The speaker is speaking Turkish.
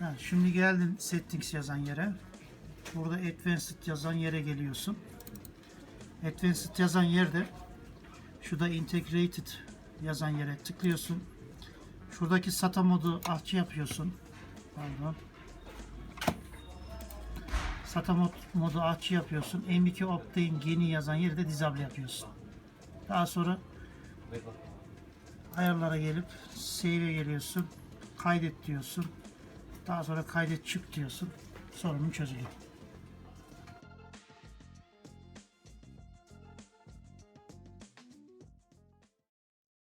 Ha, şimdi geldin settings yazan yere. Burada advanced yazan yere geliyorsun. Advanced yazan yerde şurada integrated yazan yere tıklıyorsun. Şuradaki SATA modu açı yapıyorsun. Pardon. SATA mod, modu açı yapıyorsun. M2 Optane Geni yazan yeri de disable yapıyorsun. Daha sonra ayarlara gelip save'e geliyorsun. Kaydet diyorsun. Daha sonra kaydet çık diyorsun. Sorunun çözülüyor.